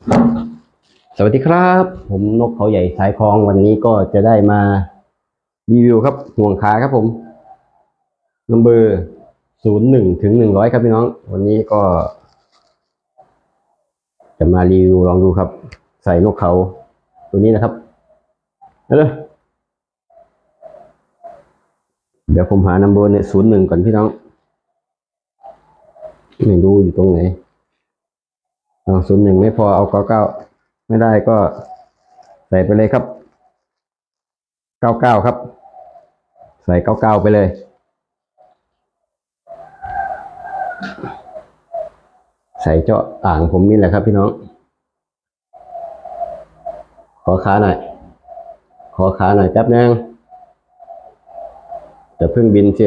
สวัสดีครับ ผมนกเขาใหญ่สายคลองวันนี้ก็จะได้มารีวิวครับห่วงขาครับผมนัมเบอร์ศูนย์หนึ่งถึงหนึ่งร้อยครับพี่น้อง วันนี้ก็ จะมารีวิวลองดูครับ ใส่นกเขาตัวนี้นะครับเอาเลยเดี๋ยวผมหานัมเบอร์เนี่ยศูนย์หนึ่งก่อนพี่น้องไม่รู้อยู่ตรงไหน ศูนย์หนึ่งไม่พอเอาเก้าเก้าไม่ได้ก็ใส่ไปเลยครับเก้าเก้าครับ ใส่เก้าเก้าไปเลย ใส่เจาะอ่างผมนี่แหละครับพี่น้อง ขอขาหน่อย ขอขาหน่อยแป๊บนึงจะเพิ่งบินสิ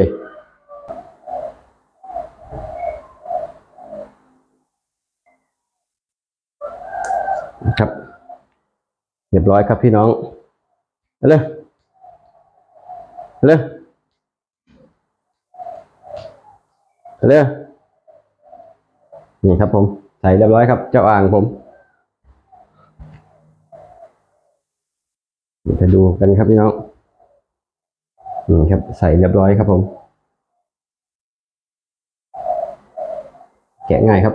ครับ เรียบร้อยครับพี่น้องเอาเลยเอาเลยเอาเลยนี่ครับผมใส่เรียบร้อยครับ เจ้าอ่างผมเดี๋ยวจะดูกันครับพี่น้องนี่ครับ ใส่เรียบร้อยครับผม แกะง่ายครับ